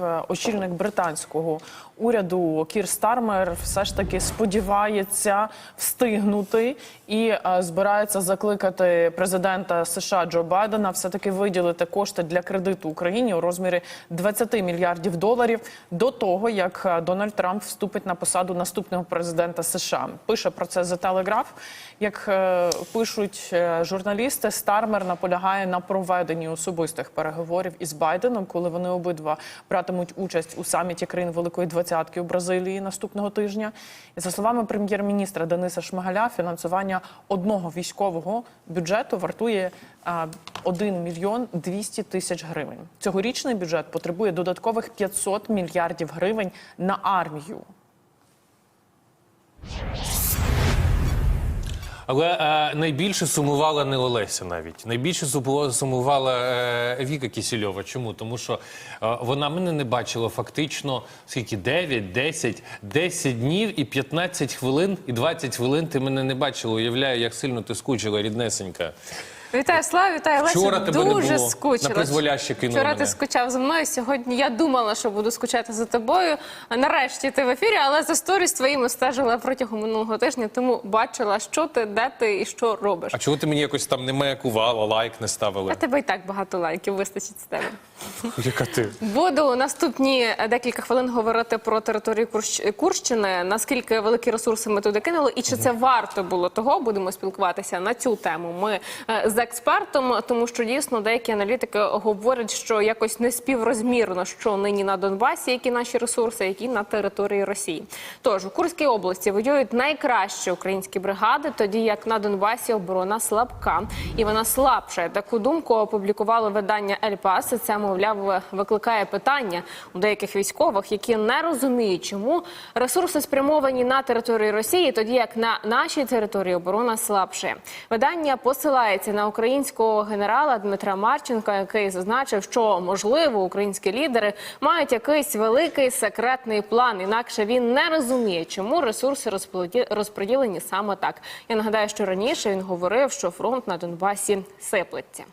Е, Очільник британського уряду Кір Стармер все ж таки сподівається встигнути і е, збирається закликати президента США Джо Байдена все таки виділити кошти для кредиту Україні у розмірі 20 мільярдів доларів до того, як е, Дональд Трамп вступить на посаду наступного президента США. Пише про це The Telegraph. Як пишуть журналісти, Стармер наполягає на проведенні особистих переговорів із Байденом, коли вони обидва братимуть участь у саміті країн Великої Двадцятки у Бразилії наступного тижня. І за словами прем'єр-міністра Дениса Шмигаля, фінансування одного військового бюджету вартує а, 1 мільйон 200 тисяч гривень. Цьогорічний бюджет потребує додаткових 500 мільярдів гривень на армію. Але е, найбільше сумувала не Олеся навіть. Найбільше суму- сумувала е, Віка Кісільова. Чому? Тому що е, вона мене не бачила фактично скільки 9, 10, 10 днів і 15 хвилин, і 20 хвилин ти мене не бачила. Уявляю, як сильно ти скучила, ріднесенька. Вітаю, Слава, вітаю, Леся. Вчора тебе не Дуже було. скучила. На призволяще кинула Вчора мене. ти скучав за мною. Сьогодні я думала, що буду скучати за тобою. А Нарешті ти в ефірі, але за сторіс твоїми стежила протягом минулого тижня, тому бачила, що ти, де ти і що робиш. А чого ти мені якось там не маякувала, лайк не ставила? А тебе і так багато лайків вистачить з тебе. Яка ти? Буду наступні декілька хвилин говорити про територію Курщ- Курщини. Наскільки великі ресурси ми туди кинули, і чи це варто було того? Будемо спілкуватися на цю тему. Ми е, з експертом, тому що дійсно деякі аналітики говорять, що якось не співрозмірно, що нині на Донбасі, які наші ресурси, які на території Росії. Тож у Курській області воюють найкращі українські бригади, тоді як на Донбасі оборона слабка, і вона слабша. Таку думку опублікувало видання «Ель Пас». Це мовляв викликає питання у деяких військових, які не розуміють, чому ресурси спрямовані на територію Росії, тоді як на нашій території оборона слабше. Видання посилається на українського генерала Дмитра Марченка, який зазначив, що можливо українські лідери мають якийсь великий секретний план. Інакше він не розуміє, чому ресурси розподіл- розподілені саме так. Я нагадаю, що раніше він говорив, що фронт на Донбасі сиплеться.